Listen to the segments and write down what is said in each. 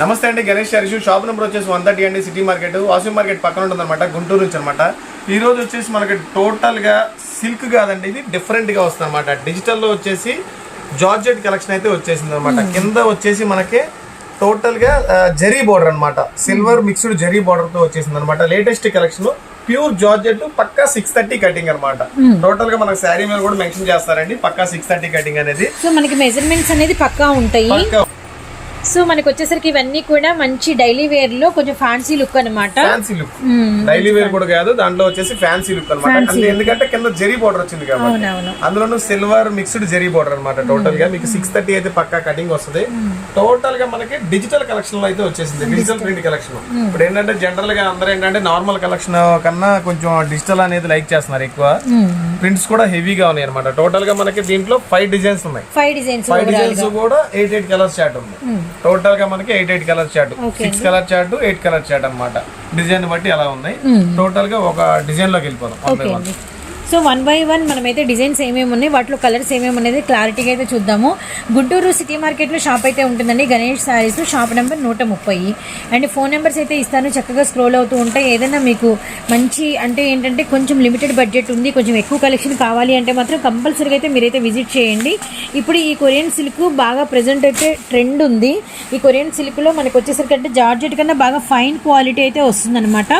నమస్తే అండి Ganesh Harish shop number వచ్చేసి వన్ థర్టీ అండి సిటీ మార్కెట్. వాసు మార్కెట్ పక్కన ఉంటుందన్నమాట గుంటూరు నుంచి అనమాట ఈ రోజు వచ్చేసి మనకి టోటల్గా సిల్క్ కాదండి ఇది డిఫరెంట్గా వస్తుంది అనమాట డిజిటల్లో వచ్చేసి జార్జెట్ కలెక్షన్ అయితే వచ్చేసింది అనమాట కింద వచ్చేసి మనకి టోటల్గా ఆ, జరీ బోర్డర్ అన్నమాట. సిల్వర్ మిక్స్డ్ జరీ బోర్డర్తో వచ్చేసింది అనమాట లేటెస్ట్ కలెక్షన్ ప్యూర్ జార్జెట్ పక్కా సిక్స్ థర్టీ కటింగ్ అనమాట టోటల్గా మనకి శారీ మీద కూడా మెన్షన్ చేస్తారండి పక్కా సిక్స్ థర్టీ కటింగ్ అనేది. సో మనకి మెజర్మెంట్స్ అనేది పక్కా ఉంటాయి. సో మనకి వచ్చేసరికి ఇవన్నీ కూడా మంచి డైలీ వేర్లో కొంచెం ఫ్యాన్సీ లుక్ అనమాట ఫ్యాన్సీ లుక్ డైలీ వేర్ కూడా కాదు దాంట్లో వచ్చేసి ఫ్యాన్సీ లుక్ అనమాట అంటే ఎందుకంటే కింద జరీ బోర్డర్ వచ్చింది కాబట్టి. అందులోనూ సిల్వర్ మిక్స్డ్ జరీ బోర్డర్ అనమాట టోటల్గా. మీకు సిక్స్ థర్టీ అయితే పక్కా కటింగ్ వస్తుంది. టోటల్గా మనకి డిజిటల్ కలెక్షన్లో అయితే వచ్చేసింది. డిజిటల్ ప్రింట్ కలెక్షన్ ఇప్పుడు ఏంటంటే జనరల్గా అందరూ ఏంటంటే నార్మల్ కలెక్షన్ కన్నా కొంచెం డిజిటల్ అనేది లైక్ చేస్తున్నారు ఎక్కువ. ప్రింట్స్ కూడా హెవీగా ఉన్నాయి అనమాట టోటల్గా మనకి దీంట్లో ఫైవ్ డిజైన్స్ ఉన్నాయి. ఫైవ్ డిజైన్స్ ఫైవ్ డిజైన్స్ కూడా ఎయిట్ ఎయిట్ కలర్స్ చార్ట్ ఉంది. టోటల్గా మనకి eight eight colour chart. Six colour chart eight colour chart అన్నమాట. డిజైన్ బట్టి అలా ఉన్నాయి టోటల్గా ఒక డిజైన్లోకి వెళ్ళిపోదాం సో వన్ బై వన్ మనమైతే డిజైన్స్ ఏమేమి ఉన్నాయి వాటిలో కలర్స్ ఏమేమి అనేది క్లారిటీగా అయితే చూద్దాము. గుంటూరు సిటీ మార్కెట్లో షాప్ అయితే ఉంటుందండి. గణేష్ శారీస్ షాప్ నెంబర్ నూట ముప్పై. అండ్ ఫోన్ నెంబర్స్ అయితే ఇస్తాను. చక్కగా స్క్రోల్ అవుతూ ఉంటాయి ఏదైనా మీకు మంచి అంటే ఏంటంటే కొంచెం లిమిటెడ్ బడ్జెట్ ఉంది కొంచెం ఎక్కువ కలెక్షన్ కావాలి అంటే మాత్రం కంపల్సరీగా అయితే మీరైతే విజిట్ చేయండి. ఇప్పుడు ఈ కొరియన్ సిల్క్ బాగా ప్రజెంట్ అయితే ట్రెండ్ ఉంది. ఈ కొరియన్ సిల్క్లో మనకు వచ్చేసరికి అంటే జార్జెట్ కన్నా బాగా ఫైన్ క్వాలిటీ అయితే వస్తుందన్నమాట.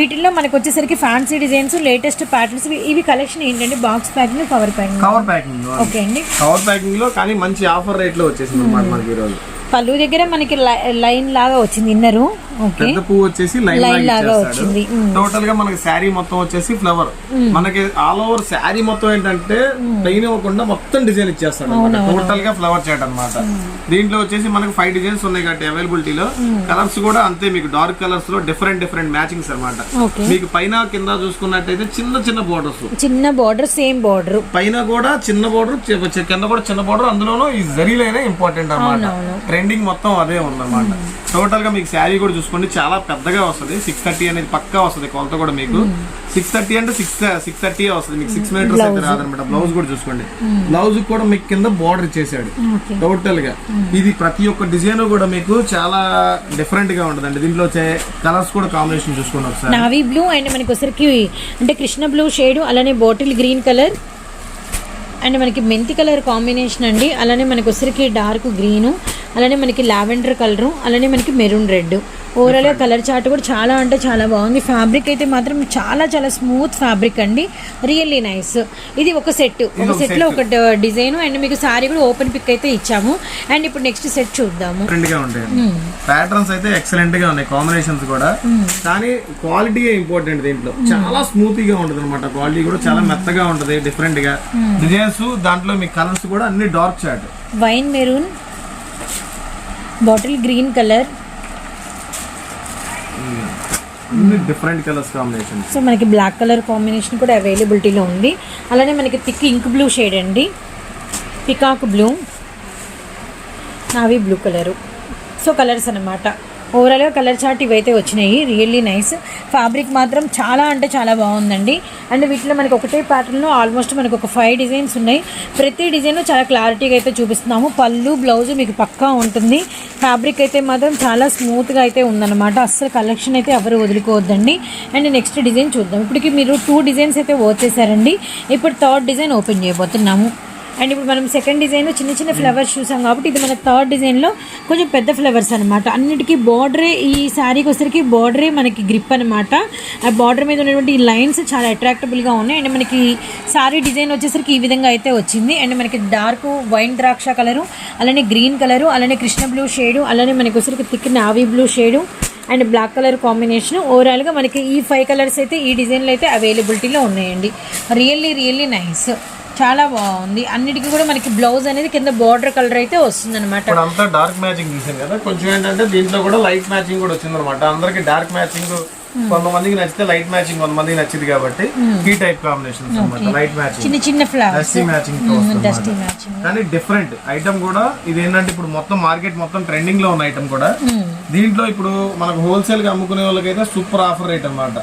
వీటిల్లో మనకు వచ్చేసరికి ఫ్యాన్సీ డిజైన్స్ లేటెస్ట్ ప్యాటర్న్స్ ఇవి కలెక్షన్ ఏంటంటే box packing cover packing. Cover packing. Okay అండి. కవర్ ప్యాకింగ్లో కానీ మంచి ఆఫర్ రేట్లో వచ్చేసింది అనమాట మనకి ఈ రోజు పళ్ళు దగ్గర మనకి లైన్ లాగా వచ్చింది ఇన్నరు. ఓకే పెద్ద పువ్వు వచ్చేసి లైన్ లాగా వచ్చింది. టోటల్గా మనకి శారీ మొత్తం వచ్చేసి ఫ్లవర్ మనకి ఆల్ ఓవర్ శారీ మొత్తం ఏంటంటే ప్లెయిన్ ఇవ్వకుండా మొత్తం డిజైన్ ఇచ్చేస్తాడు టోటల్గా ఫ్లవర్ చాట్ అన్నమాట. దీంట్లో వచ్చేసి మనకి ఫైవ్ డిజైన్స్ ఉన్నాయి కాబట్టి అవైలబిలిటీలో కలర్స్ కూడా అంతే మీకు డార్క్ కలర్స్లో డిఫరెంట్ డిఫరెంట్ మ్యాచింగ్స్ అన్నమాట. ఓకే మీకు పైన కింద చూసుకున్నట్టయితే చిన్న చిన్న బోర్డర్స్ చిన్న బార్డర్ సేమ్ బార్డర్ పైన కూడా చిన్న బోర్డర్ కింద కూడా చిన్న బోర్డర్ అందులోనూ ఈ జరీలైనా ఇంపార్టెంట్ అన్నమాట. ట్రెండింగ్ మొత్తం అదే ఉందన్నమాట. టోటల్గా మీకు శారీ కూడా చూసుకోండి. చాలా పెద్దగా వస్తుంది. సిక్స్ థర్టీ అనేది పక్కా వస్తుంది కొలత కూడా మీకు. సిక్స్ థర్టీ అంటే సిక్స్ సిక్స్ థర్టీ వస్తుంది. మీకు సిక్స్ మీటర్స్ అయితే రాదనమాట బ్లౌజ్ కూడా చూసుకోండి. బ్లౌజ్ కూడా మీకు కింద బార్డర్ ఓకే. టోటల్గా. ఇది ప్రతి ఒక్క డిజైన్ కూడా మీకు చాలా డిఫరెంట్గా ఉంటుందండి. దీంట్లో వచ్చే కలర్స్ కూడా కాంబినేషన్ చూసుకోండి ఒకసారి. నావీ బ్లూ అండ్ మనకి వచ్చరికి అంటే కృష్ణ బ్లూ షేడ్ అలానే బాటిల్ గ్రీన్ కలర్ అండ్ మనకి మెంతి కలర్ కాంబినేషన్ అండి. అలానే మనకి ఉసిరికి డార్క్ గ్రీను అలానే మనకి లావెండర్ కలరు అలానే మనకి మెరూన్ రెడ్ ఓవరాల్గా కలర్ చార్ట్ కూడా చాలా అంటే చాలా బాగుంది. ఫ్యాబ్రిక్ అయితే మాత్రం చాలా చాలా స్మూత్ ఫ్యాబ్రిక్ అండి. రియల్లీ నైస్ ఇది ఒక సెట్ ఒక సెట్లో ఒక డిజైన్ అండ్ మీకు సారీ కూడా ఓపెన్ పిక్ అయితే ఇచ్చాము. అండ్ ఇప్పుడు నెక్స్ట్ సెట్ చూద్దాము. ప్యాటర్న్స్ అయితే ఎక్సలెంట్గా ఉన్నాయి. కాంబినేషన్స్ కూడా. కానీ క్వాలిటీ ఇంపార్టెంట్ దీంట్లో. చాలా స్మూత్గా ఉంటుంది అనమాట క్వాలిటీ కూడా చాలా మెత్తగా ఉంటది డిఫరెంట్గా. డిజైన్స్ దాంట్లో మీ కలర్స్ కూడా అన్ని dark chat wine maroon bottle green colour అన్ని డిఫరెంట్ కలర్స్ కాంబినేషన్ సో మనకి బ్లాక్ కలర్ కాంబినేషన్ కూడా అవైలబిలిటీలో ఉంది. అలానే మనకి థిక్ ఇంక్ బ్లూ షేడ్ అండి. Peacock blue navy blue colour so colours అనమాట ఓవరాల్గా కలర్ చార్ట్ ఇవైతే వచ్చినాయి. రియల్లీ నైస్ ఫ్యాబ్రిక్ మాత్రం చాలా అంటే చాలా బాగుందండి. అండ్ వీటిలో మనకు ఒకటే ప్యాటర్న్లో ఆల్మోస్ట్ మనకు ఒక ఫైవ్ డిజైన్స్ ఉన్నాయి. ప్రతి డిజైన్ చాలా క్లారిటీగా అయితే చూపిస్తున్నాము. పళ్ళు బ్లౌజ్ మీకు పక్కా ఉంటుంది. ఫ్యాబ్రిక్ అయితే మాత్రం చాలా స్మూత్గా అయితే ఉందన్నమాట. అస్సలు కలెక్షన్ అయితే ఎవరు వదులుకోవద్దండి. అండ్ నెక్స్ట్ డిజైన్ చూద్దాం. ఇప్పటికి మీరు టూ డిజైన్స్ అయితే వచ్చేసారండి ఇప్పుడు థర్డ్ డిజైన్ ఓపెన్ చేయబోతున్నాము. అండ్ ఇప్పుడు మనం సెకండ్ డిజైన్ చిన్న చిన్న ఫ్లవర్స్ చూసాం కాబట్టి ఇది మన థర్డ్ డిజైన్లో కొంచెం పెద్ద ఫ్లవర్స్ అనమాట అన్నిటికీ బార్డరే ఈ శారీకి వచ్చేసరికి బార్డరే మనకి గ్రిప్ అనమాట ఆ బార్డర్ మీద ఉన్నటువంటి లైన్స్ చాలా అట్రాక్టబుల్గా ఉన్నాయి. అండ్ మనకి శారీ డిజైన్ వచ్చేసరికి ఈ విధంగా అయితే వచ్చింది. అండ్ మనకి డార్క్ వైన్ ద్రాక్ష కలరు అలానే గ్రీన్ కలరు అలానే కృష్ణ బ్లూ షేడు అలానే మనకి వచ్చరికి thick navy blue shade and black colour combination ఓవరాల్గా మనకి ఈ ఫైవ్ కలర్స్ అయితే ఈ డిజైన్లు అయితే అవైలబిలిటీలో ఉన్నాయండి. రియల్లీ రియల్లీ నైస్ చాలా బాగుంది. అన్నిటికీ కూడా మనకి బ్లౌజ్ అనేది కింద బార్డర్ కలర్ అయితే వస్తుంది అనమాట అంతా డార్క్ మ్యాచింగ్ తీసాం కదా. కొంచెం ఏంటంటే దీంట్లో కూడా లైట్ మ్యాచింగ్ కూడా వచ్చింది అనమాట అందరికి డార్క్ మ్యాచింగ్ కొంతమందికి నచ్చితే లైట్ మ్యాచింగ్ కొంతమందికి నచ్చింది కాబట్టి ఈ టైప్ కాంబినేషన్స్ అనమాట లైట్ మ్యాచింగ్ చిన్న చిన్న ఫ్లవర్స్ డస్టీ మ్యాచింగ్ కానీ డిఫరెంట్ ఐటమ్ కూడా ఇది ఏంటంటే ఇప్పుడు మొత్తం మార్కెట్ మొత్తం ట్రెండింగ్లో ఉన్న ఐటమ్ కూడా. దీంట్లో ఇప్పుడు మనకు హోల్సేల్గా అమ్ముకునే వాళ్ళకైతే సూపర్ ఆఫర్ రేట్ అన్నమాట.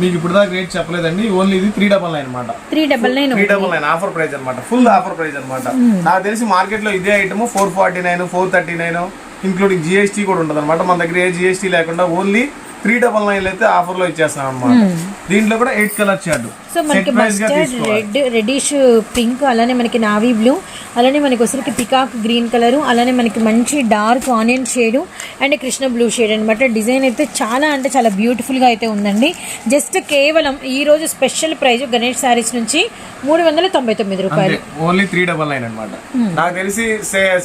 మీకు ఇప్పుడు దాకా రేట్ చెప్పలేదండి. ఓన్లీ ఇది త్రీ డబల్ నైన్ అనమాట three double nine three double nine offer price అనమాట ఫుల్ ఆఫర్ ప్రైస్ అనమాట నాకు తెలిసి మార్కెట్లో ఇదే item four forty nine four thirty nine including GST కూడా ఉంటుంది అనమాట మన దగ్గర ఏ జిఎస్టీ లేకుండా ఓన్లీ త్రీ డబల్ నైన్ అయితే ఆఫర్లో ఇచ్చేస్తాం అనమాట దీంట్లో కూడా ఎయిట్ కలర్ చార్ట్ సో మనకి మస్టర్డ్ రెడ్ రెడిష్ పింక్ అలానే మనకి నావీ బ్లూ అలానే మనకి వచ్చరికి పికాక్ గ్రీన్ కలర్ అలానే మనకి మంచి dark onion shade and Krishna blue shade అనమాట డిజైన్ అయితే చాలా అంటే చాలా బ్యూటిఫుల్గా అయితే ఉందండి. జస్ట్ కేవలం ఈ రోజు స్పెషల్ ప్రైస్ గణేష్ శారీస్ నుంచి మూడు వందల తొంభై తొమ్మిది రూపాయలు. ఓన్లీ త్రీ డబల్ నైన్ అనమాట నాకు తెలిసి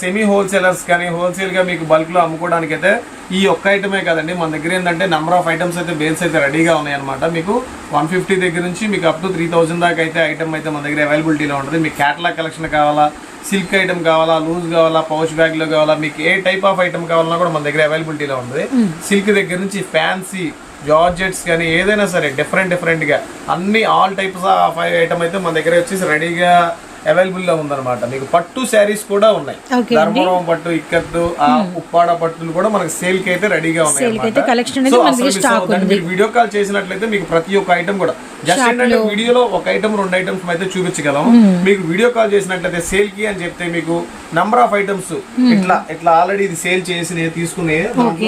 సెమీ హోల్సేలర్స్ కానీ హోల్సేల్గా మీకు బల్క్లో అమ్ముకోవడానికి అయితే ఈ ఒక్క ఐటమే కదండి. మన దగ్గర ఏంటంటే నెంబర్ ఆఫ్ ఐటమ్స్ అయితే బేల్స్ అయితే రెడీగా ఉన్నాయి అనమాట మీకు వన్ ఫిఫ్టీ దగ్గర నుంచి మీకు అప్ టు త్రీ థౌసండ్ దాకా అయితే ఐటమ్ అయితే మన దగ్గర అవైలబిలిటీలో ఉంటుంది. మీకు క్యాటలాగ్ కలెక్షన్ కావాలా సిల్క్ ఐటమ్ కావాలా లూజ్ కావాలా పౌచ్ బ్యాగ్లో కావాలా మీకు ఏ టైప్ ఆఫ్ ఐటమ్ కావాలన్నా కూడా మన దగ్గర అవైలబిలిటీలో ఉంటుంది. సిల్క్ దగ్గర నుంచి ఫ్యాన్సీ జార్జెట్స్ కానీ ఏదైనా సరే డిఫరెంట్ డిఫరెంట్గా అన్ని ఆల్ టైప్స్ ఆఫ్ ఐటమ్ అయితే మన దగ్గర వచ్చేసి రెడీగా అవైలబుల్లో ఉందన్నమాట. మీకు పట్టు శారీస్ కూడా ఉన్నాయి. ధర్మవరం పట్టు ఇక్కత్తు ఆ ఉప్పాడ పట్టులు కూడా మనకి సేల్కి అయితే రెడీగా ఉన్నాయి వీడియో కాల్ చేసినట్లయితే మీకు ప్రతి ఒక్క ఐటమ్ కూడా జస్ట్ ఏంటంటే వీడియోలో ఒక ఐటమ్ రెండు ఐటమ్స్ అయితే చూపించగలం మీకు వీడియో కాల్ చేసినట్లయితే సేల్కి అని చెప్తే మీకు నంబర్ ఆఫ్ ఐటమ్స్ ఇట్లా ఇట్లా ఆల్రెడీ ఇది సేల్ చేసి నేను తీసుకునే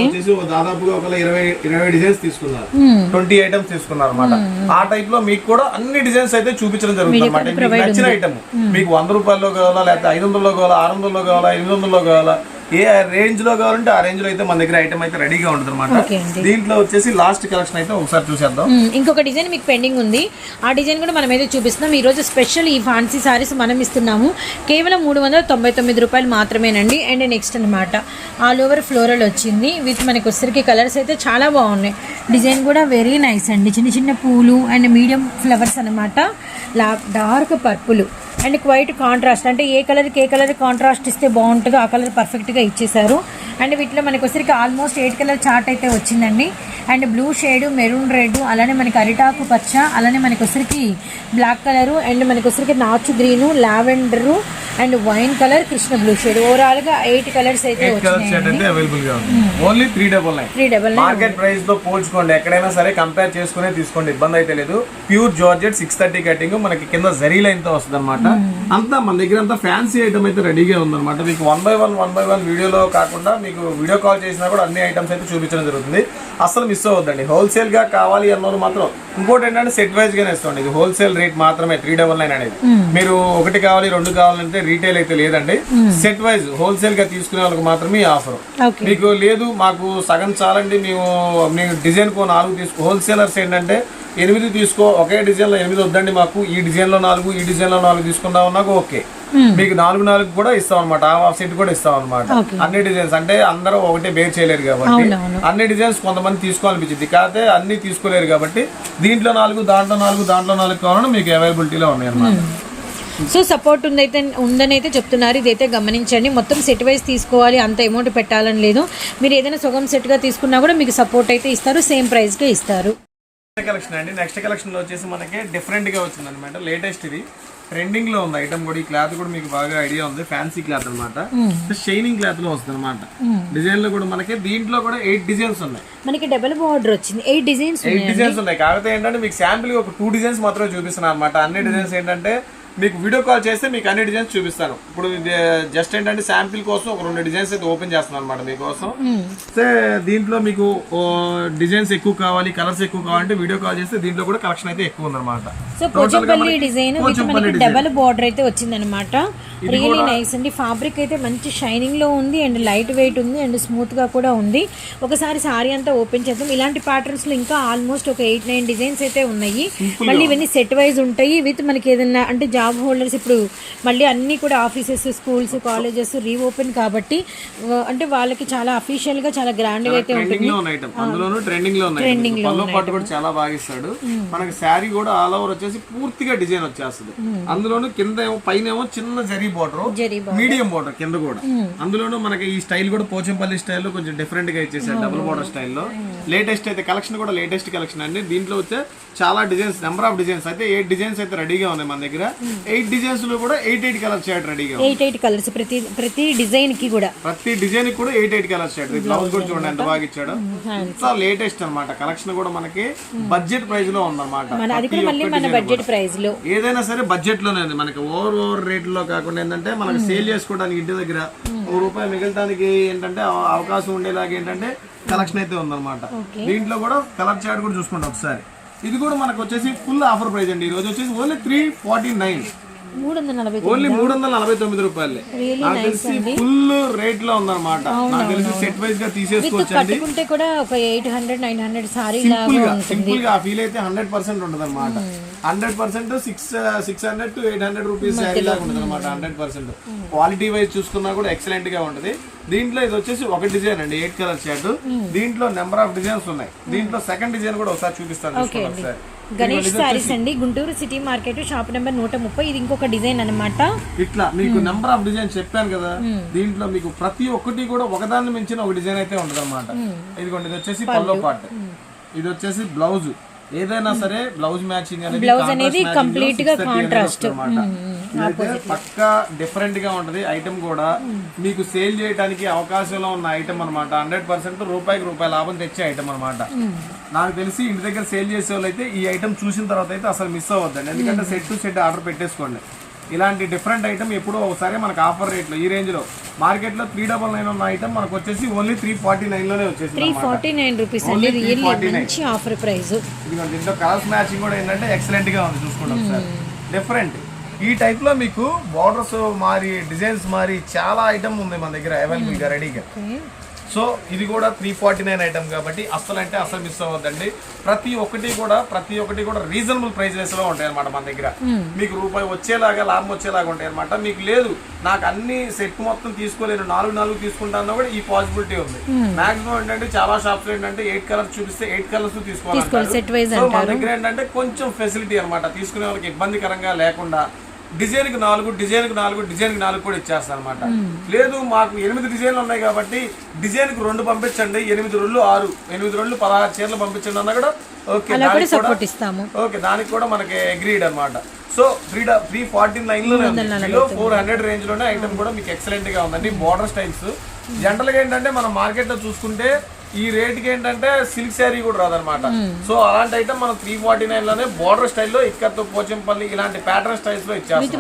వచ్చేసి ఒక దాదాపుగా ఒక ఇరవై ఇరవై డిజైన్స్ తీసుకున్నారు. ట్వంటీ ఐటమ్స్ తీసుకున్నారు అనమాట ఆ టైప్లో మీకు కూడా అన్ని డిజైన్స్ అయితే చూపించడం జరుగుతుంది అనమాట మీకు నచ్చిన ఐటమ్ మీకు వంద రూపాయల్లో కావాలా లేకపోతే ఐదు వందల్లో కావాలా ఆరు వందల్లో కావాలా ఎనిమిది వందల్లో కావాలా ఏ రేంజ్లో కావాలంటే ఆ రేంజ్లో అయితే మన దగ్గర ఐటమ్ అయితే రెడీగా ఉంటుంది అనమాట. దీంట్లో వచ్చేసి లాస్ట్ కలెక్షన్ అయితే ఒకసారి చూసేద్దాం. ఇంకొక డిజైన్ మీకు పెండింగ్ ఉంది. ఆ డిజైన్ కూడా మనం అయితే చూపిస్తున్నాం. ఈ రోజు స్పెషల్ ఈ ఫ్యాన్సీ సారీస్ మనం ఇస్తున్నాము. కేవలం మూడు వందల తొంభై తొమ్మిది రూపాయలు మాత్రమేనండి. అండ్ నెక్స్ట్ అనమాట ఆల్ ఓవర్ ఫ్లోరల్ వచ్చింది. విత్ మనకి వచ్చరికి కలర్స్ అయితే చాలా బాగున్నాయి. డిజైన్ కూడా వెరీ నైస్ అండి. చిన్న చిన్న పూలు అండ్ మీడియం ఫ్లవర్స్ అనమాట dark purple and quite contrast అంటే ఏ కలర్కి ఏ కలర్ కాంట్రాస్ట్ ఇస్తే బాగుంటుందో ఆ కలర్ పర్ఫెక్ట్గా ఇచ్చేసారు అండ్ వీటిలో మనకి వచ్చరికి ఆల్మోస్ట్ ఎయిట్ కలర్ చార్ట్ అయితే వచ్చిందండి. And blue shade maroon red అలానే మనకి అరిటాకు పచ్చ అలానే మనకి వచ్చరికి బ్లాక్ కలరు అండ్ మనకి వచ్చరికి నాచు green lavender and wine colour Krishna blue shade. ఓవరాల్గా ఎయిట్ కలర్స్ అయితే అవైలబుల్గా ఉంది. Only three double nine three double market ప్రైస్తో పోల్చుకోండి. ఎక్కడైనా సరే కంపేర్ చేసుకునే తీసుకోండి. ఇబ్బంది అయితే లేదు. Pure georgette six thirty cutting మనకి కింద జరీ లైన్తో వస్తుంది అనమాట అంతా మన దగ్గర అంతా ఫ్యాన్సీ ఐటమ్ అయితే రెడీగా ఉందన్నమాట. మీకు one by one one by one వీడియోలో కాకుండా మీకు వీడియో కాల్ చేసినా కూడా అన్ని ఐటమ్స్ అయితే చూపించడం జరుగుతుంది. అసలు మిస్ అవ్వద్దండి. హోల్సేల్గా కావాలి అన్నోరు మాత్రం ఇంకోటి ఏంటంటే సెట్ వైజ్ గానే ఇస్తుంది ఇది హోల్సేల్ రేట్ మాత్రమే త్రీ డబల్ నైన్ అనేది. మీరు ఒకటి కావాలి రెండు కావాలంటే రీటైల్ అయితే లేదండి. సెట్ వైజ్ హోల్సేల్గా తీసుకునే వాళ్ళకి మాత్రమే ఆఫర్ మీకు లేదు మాకు సగం చాలండి. మేము మేము డిజైన్ కో నాలుగు తీసుకో హోల్సేలర్స్ ఏంటంటే ఎనిమిది తీసుకో ఒకే డిజైన్లో ఎనిమిది వద్దండి మాకు. ఈ డిజైన్లో నాలుగు ఈ డిజైన్లో నాలుగు తీసుకుందాం నాకు ఓకే. మీకు నాలుగు నాలుగు కూడా ఇస్తాం అనమాట హాఫ్ సెట్ కూడా ఇస్తాం అనమాట. అన్ని డిజైన్స్ అంటే అందరూ ఒకటే బేర్ చేయలేరు కాబట్టి. అన్ని డిజైన్స్ కొంతమంది తీసుకోవాలనిపించింది. కాకపోతే అన్ని తీసుకోలేరు కాబట్టి దీంట్లో నాలుగు దాంట్లో నాలుగు దాంట్లో నాలుగు కావాలని మీకు అవైలబిలిటీలో ఉన్నాయి అనమాట సో సపోర్ట్ ఉందైతే ఉందని అయితే చెప్తున్నారు. ఇదైతే గమనించండి. మొత్తం సెట్ వైజ్ తీసుకోవాలి. అంత అమౌంట్ పెట్టాలని లేదు. మీరు ఏదైనా సగం సెట్గా తీసుకున్నా కూడా మీకు సపోర్ట్ అయితే ఇస్తారు. సేమ్ ప్రైస్కే ఇస్తారు. కలెక్షన్ అండి. నెక్స్ట్ కలెక్షన్లో వచ్చేసి మనకి డిఫరెంట్గా వచ్చింది అనమాట లేటెస్ట్ ఇది. ట్రెండింగ్లో ఉంది. ఐటమ్ కూడా ఈ క్లాత్ కూడా మీకు బాగా ఐడియా ఉంది. ఫ్యాన్సీ క్లాత్ అనమాట షైనింగ్ క్లాత్లో వస్తుంది అనమాట డిజైన్లో కూడా మనకి దీంట్లో కూడా ఎయిట్ డిజైన్స్ ఉన్నాయి. మనకి డబల్ బార్డర్ వచ్చింది. ఎయిట్ డిజైన్స్ ఎయిట్ డిజైన్స్ ఉన్నాయి. కాకపోతే ఏంటంటే మీకు శాంపిల్ ఒక టూ డిజైన్స్ మాత్రమే చూపిస్తున్నాను అనమాట అన్ని డిజైన్స్ ఏంటంటే మీకు వీడియో కాల్ చేస్తే మీకు అన్ని డిజైన్స్ చూపిస్తాను ఇప్పుడు జస్ట్ ఏంటంటే శాంపిల్ కోసం ఒక రెండు డిజైన్స్ అయితే ఓపెన్ చేస్తున్నాను అనమాట మీకోసం. సో దీంట్లో మీకు డిజైన్స్ ఎక్కువ కావాలి కలర్స్ ఎక్కువ కావాలంటే వీడియో కాల్ చేస్తే దీంట్లో కూడా కలెక్షన్ అయితే ఎక్కువ ఉందన్నమాట. So Pochampally design double border అయితే వచ్చిందనమాట రియలీ నైస్ అండి. ఫ్యాబ్రిక్ అయితే మంచి షైనింగ్లో ఉంది అండ్ లైట్ వెయిట్ ఉంది అండ్ స్మూత్గా కూడా ఉంది. ఒకసారి సారీ అంతా ఓపెన్ చేద్దాం. ఇలాంటి ప్యాటర్న్స్లో ఇంకా ఆల్మోస్ట్ ఒక ఎయిట్ నైన్ డిజైన్స్ అయితే ఉన్నాయి. మళ్ళీ ఇవన్నీ సెట్ వైజ్ ఉంటాయి. విత్ మనకి ఏదైనా అంటే జాబ్ హోల్డర్స్ ఇప్పుడు మళ్ళీ అన్ని కూడా ఆఫీసెస్ స్కూల్స్ కాలేజెస్ రీఓపెన్ కాబట్టి అంటే వాళ్ళకి చాలా అఫీషియల్గా చాలా గ్రాండ్గా అయితే ఉంటుంది. ట్రెండింగ్లో అందులోనూ ట్రెండింగ్లో ఉన్నాయి పల్లో పాటు కూడా చాలా బాగా ఇస్తాడు. మనకి శారీ కూడా ఆల్ ఓవర్ వచ్చేసి పూర్తిగా డిజైన్ వచ్చేస్తుంది. అందులోనూ కింద ఏమో పైన ఏమో చిన్న జరీ బార్డర్ మీడియం బార్డర్ కింద కూడా. అందులోనూ మనకి ఈ స్టైల్ కూడా పోచంపల్లి స్టైల్లో కొంచెం డిఫరెంట్గా ఇచ్చేసారు డబుల్ బార్డర్ స్టైల్లో లేటెస్ట్ అయితే కలెక్షన్ కూడా లేటెస్ట్ కలెక్షన్ అండి. దీంట్లో వచ్చే చాలా డిజైన్స్ నెంబర్ ఆఫ్ డిజైన్స్ అయితే ఎయిట్ డిజైన్స్ అయితే రెడీగా ఉన్నాయి మన దగ్గర? ఎయిట్ డిజైన్స్లో కూడా ఎయిట్ ఎయిట్ కలర్ షర్ట్ రెడీగా ఉంది. ఎయిట్ ఎయిట్ కలర్స్ ప్రతి ప్రతి డిజైన్కి కూడా. ప్రతి డిజైన్ కూడా eight eight colour shirt blouse కూడా చూడండి ఎంత బాగా ఇచ్చాడు. ఇంత లేటెస్ట్ అన్నమాట. కలెక్షన్ కూడా మనకి బడ్జెట్ ప్రైస్లో ఉందన్నమాట. అది కూడా మళ్ళీ మన బడ్జెట్. ప్రైస్లో. ఏదైనా సరే బడ్జెట్లోనే ఉంది. మనకి ఓవర్ ఓవర్ రేట్లో కాకుండా ఏంటంటే మనకి సేల్ చేసుకోవడానికి ఇంటి దగ్గర ఒక రూపాయి మిగలడానికి ఏంటంటే అవ- అవకాశం ఉండేలాగా ఏంటంటే కలెక్షన్ అయితే ఉందన్నమాట. దీంట్లో కూడా కలర్ చార్ట్ కూడా చూసుకుంటాం ఒకసారి. ఇది కూడా మనకు వచ్చేసి ఫుల్ ఆఫర్ ప్రైస్ అండి. ఈ రోజు వచ్చేసి only three forty nine only మూడు వందల నలభై తొమ్మిది రూపాయలే. నాకు తెలిసి ఫుల్ రేట్లో ఉందన్నమాట. నాకు తెలిసి సెట్ వైజ్గా తీసేసుకోవచ్చు అండి కట్టుకుంటే కూడా ఒక eight hundred nine hundred sari సింపుల్గా సింపుల్గా ఫీల్ అయితే హండ్రెడ్ పర్సెంట్ ఉంటుంది అనమాట hundred percent six six hundred to eight hundred rupees sari లాగా ఉంటుంది. అనమాట హండ్రెడ్ పర్సెంట్. క్వాలిటీ వైజ్ చూసుకున్నా కూడా ఎక్సలెంట్గా ఉంటుంది. దీంట్లో ఇది వచ్చేసి ఒక డిజైన్ అండి ఎయిట్ కలర్ షర్ట్ దీంట్లో నెంబర్ ఆఫ్ డిజైన్స్ ఉన్నాయి. దీంట్లో సెకండ్ డిజైన్ కూడా ఒకసారి చూపిస్తాను ఒకసారి. గణేష్ సారీస్ అండి Guntur city market shop number నూట ముప్పై. ఇది ఇంకొక డిజైన్ అన్నమాట. ఇట్లా మీకు నెంబర్ ఆఫ్ డిజైన్ చెప్పాను కదా దీంట్లో మీకు ప్రతి ఒక్కటి కూడా ఒకదాన్ని మించిన ఒక డిజైన్ అయితే ఉంటుంది అనమాట ఇదిగోండి ఇది వచ్చేసి పల్లో పార్ట్ ఇది వచ్చేసి బ్లౌజ్ ఏదైనా సరే బ్లౌజ్ మ్యాచింగ్ అనేది complete గా. ఇదైతే పక్కా డిఫరెంట్గా ఉంటది. ఐటమ్ కూడా మీకు సేల్ చేయడానికి అవకాశంలో ఉన్న ఐటమ్ అన్నమాట. హండ్రెడ్ పర్సెంట్ రూపాయికి రూపాయి లాభం తెచ్చే ఐటమ్ అన్నమాట. నాకు తెలిసి ఇంటి దగ్గర సేల్ చేసే వాళ్ళు అయితే ఈ ఐటమ్ చూసిన తర్వాత అయితే అసలు మిస్ అవ్వద్దండి. ఎందుకంటే సెట్ టు సెట్ ఆర్డర్ పెట్టేసుకోండి. ఇలాంటి డిఫరెంట్ ఐటమ్ ఎప్పుడో ఒకసారి మనకు ఆఫర్ రేట్లో ఈ రేంజ్లో. మార్కెట్లో త్రీ డబల్ నైన్ ఉన్న ఐటమ్ మనకు వచ్చేసి ఓన్లీ త్రీ ఫార్టీ నైన్లోనే వచ్చేసి త్రీ ఫార్టీ నైన్ రూపీస్ అండి. Only really 349. మంచి ఆఫర్ ప్రైస్ ఇదిగోండి దీంట్లో కలర్స్ మ్యాచింగ్ కూడా ఏంటంటే ఎక్సలెంట్గా ఉంది చూసుకోండి ఒకసారి డిఫరెంట్ ఈ టైప్లో మీకు బార్డర్స్ మారి డిజైన్స్ మారి చాలా ఐటమ్ ఉంది మన దగ్గర అవైలబుల్గా రెడీగా సో ఇది కూడా త్రీ ఫార్టీ నైన్ ఐటమ్ కాబట్టి అస్సలు అంటే అసలు మిస్ అవ్వద్దండి. ప్రతి ఒక్కటి కూడా ప్రతి ఒక్కటి కూడా రీజనబుల్ ప్రైజెస్లో ఉంటాయి అనమాట మన దగ్గర. మీకు రూపాయి వచ్చేలాగా లాభం వచ్చేలాగా ఉంటాయి అనమాట మీకు లేదు నాకు అన్ని సెట్ మొత్తం తీసుకోలేను నాలుగు నాలుగు తీసుకుంటాను కూడా ఈ పాసిబిలిటీ ఉంది. మాక్సిమం ఏంటంటే చాలా షాప్స్ ఏంటంటే ఎయిట్ కలర్స్ చూపిస్తే ఎయిట్ కలర్స్ తీసుకోవాలి మన దగ్గర ఏంటంటే కొంచెం ఫెసిలిటీ అన్నమాట. తీసుకునే వాళ్ళకి ఇబ్బందికరంగా లేకుండా డిజైన్కి నాలుగు డిజైన్కి నాలుగు డిజైన్కి నాలుగు కూడా ఇచ్చేస్తాను అనమాట లేదు మాకు ఎనిమిది డిజైన్లు ఉన్నాయి కాబట్టి డిజైన్కి రెండు పంపించండి ఎనిమిది రెండు ఆరు ఎనిమిది రెండు పదహారు చీరలు పంపించండి అన్నా కూడా ఓకే దానికి కూడా ఓకే దానికి కూడా మనకి అగ్రీడ్ అన్నమాట. సో త్రీ త్రీ ఫార్టీ నైన్లోనే బిలో ఫోర్ హండ్రెడ్ రేంజ్లోనే ఐటమ్ కూడా మీకు ఎక్సలెంట్గా ఉందండి. బోర్డర్ స్టైల్స్ జనరల్గా ఏంటంటే మనం మార్కెట్లో చూసుకుంటే ఈ రేట్కి ఏంటంటే సిల్క్ శారీ కూడా రాదనమాట సో అలాంటి ఐటమ్ మనం త్రీ ఫార్టీ నైన్లోనే బోర్డర్ స్టైల్లో ఇక్కత్తో పోచంపల్లి ఇలాంటి ప్యాటర్న్ స్టైల్స్లో విత్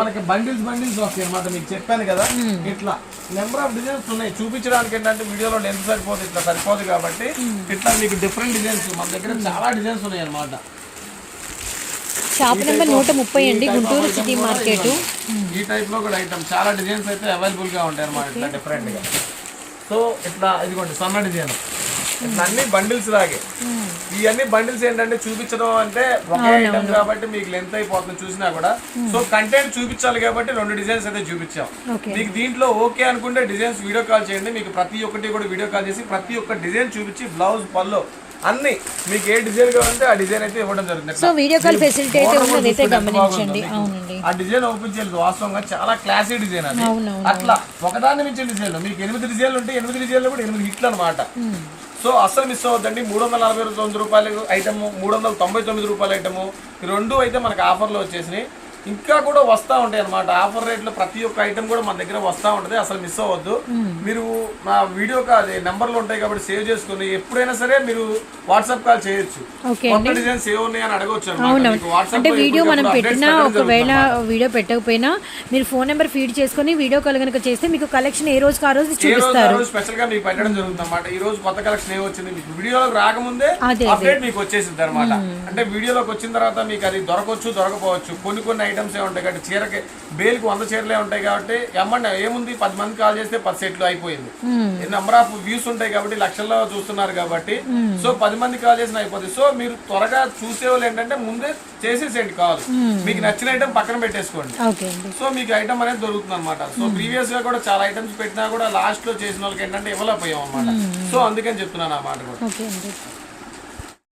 మనకి ఇట్లా బండిల్స్ బండిల్స్ వస్తాయి అన్నమాట మీకు చెప్పాను కదా. ఇట్లా నెంబర్ ఆఫ్ డిజైన్స్ ఉన్నాయి. చూపించడానికి ఏంటంటే వీడియోలో లెంత్ సరిపోదు ఇట్లా సరిపోదు కాబట్టి ఇట్లా మీకు డిఫరెంట్ డిజైన్స్ మన దగ్గర చాలా డిజైన్స్ ఉన్నాయి అన్నమాట షాప్ నెంబర్ నూట ముప్పై అండి. గుంటూరు సిటీ మార్కెట్ ఈ టైప్లో కూడా ఐటమ్ చాలా డిజైన్స్ అయితే అవైలబుల్గా ఉంటాయి అన్నమాట ఇట్లా డిఫరెంట్గా. సో ఇట్లా ఇదిగోండి సన్న డిజైన్ అన్ని బండిల్స్ లాగే. ఇవన్నీ బండిల్స్ ఏంటంటే చూపించడం అంటే ఒకే ఐటమ్ కాబట్టి మీకు లెంత్ అయిపోతుంది చూసినా కూడా. సో కంటెంట్ చూపించాలి కాబట్టి రెండు డిజైన్స్ అయితే చూపించాం. మీకు దీంట్లో ఓకే అనుకుంటే డిజైన్స్ వీడియో కాల్ చేయండి. మీకు ప్రతి ఒక్కటి కూడా వీడియో కాల్ చేసి ప్రతి ఒక్క డిజైన్ చూపించి బ్లౌజ్ పల్లో అన్ని మీకు ఏ డిజైన్ కావాలంటే ఆ డిజైన్ అయితే ఇవ్వడం జరుగుతుంది. సో వీడియో కాల్ ఫెసిలిటీ అయితే గమనించండి. అవునండి. ఆ డిజైన్ ఓపెన్ చేయలేదు. వాస్తవంగా చాలా క్లాసీ డిజైన్ అది. అట్లా ఒకదాన్ని మించిన డిజైన్లు మీకు ఎనిమిది డిజైన్లు ఉంటే ఎనిమిది డిజైన్లు కూడా ఎనిమిది హిట్లు అనమాట సో అస్సలు మిస్ అవ్వద్దండి. మూడు వందల నలభై తొమ్మిది రూపాయలు ఐటమ్ మూడు వందల తొంభై తొమ్మిది రూపాయల ఐటమ్ ఈ రెండు అయితే మనకు ఆఫర్లో వచ్చేసినాయి. ఇంకా కూడా వస్తూ ఉంటాయి అనమాట ఆఫర్ రేట్లో ప్రతి ఒక్క ఐటమ్ కూడా మన దగ్గర వస్తూ ఉంటుంది. అసలు మిస్ అవ్వద్దు. మీరు నా వీడియో కాల్ నెంబర్లు ఉంటాయి కాబట్టి సేవ్ చేసుకుని ఎప్పుడైనా సరే మీరు వాట్సాప్ కాల్ చేయొచ్చు. కొత్త డిజైన్ సేవ్ ఉన్నాయి అని WhatsApp అంటే వీడియో మనం పెట్టినా ఒకవేళ వీడియో పెట్టకపోయినా మీరు ఫోన్ నెంబర్ ఫీడ్ చేసుకొని వీడియో కాల్ కనుక చేస్తే మీకు కలెక్షన్ ఏ ఆ రోజు చూపిస్తారు ఆ రోజు స్పెషల్గా మీకు పెట్టడం జరుగుతుంది అనమాట ఈ రోజు కొత్త కలెక్షన్ ఏ వచ్చింది? మీకు వీడియోలోకి రాకముందే అప్డేట్ మీకు వచ్చేసింది అనమాట అంటే వీడియోలోకి వచ్చిన తర్వాత మీకు అది దొరకవచ్చు దొరకపోవచ్చు. కొన్ని కొన్ని ఐటమ్స్ ఏ ఉంటాయి కాబట్టి చీరకి బేల్కి వంద చీరలే ఉంటాయి కాబట్టి ఎమ్మండి ఏముంది? పది మంది కాల్ చేస్తే పది సెట్లు అయిపోయింది. నెంబర్ ఆఫ్ వ్యూస్ ఉంటాయి కాబట్టి లక్షల్లో చూస్తున్నారు కాబట్టి సో పది మంది కాల్ చేసిన అయిపోతుంది సో మీరు త్వరగా చూసే వాళ్ళు ఏంటంటే ముందే చేసేసేయండి కాల్. మీకు నచ్చిన ఐటమ్ పక్కన పెట్టేసుకోండి. సో మీకు ఐటమ్ అనేది దొరుకుతుంది అనమాట సో ప్రీవియస్గా కూడా చాలా ఐటమ్స్ పెట్టినా కూడా లాస్ట్లో చేసిన వాళ్ళకి ఏంటంటే ఇవ్వలేకపోయాం అనమాట సో అందుకని చెప్తున్నాను ఆ మాట కూడా.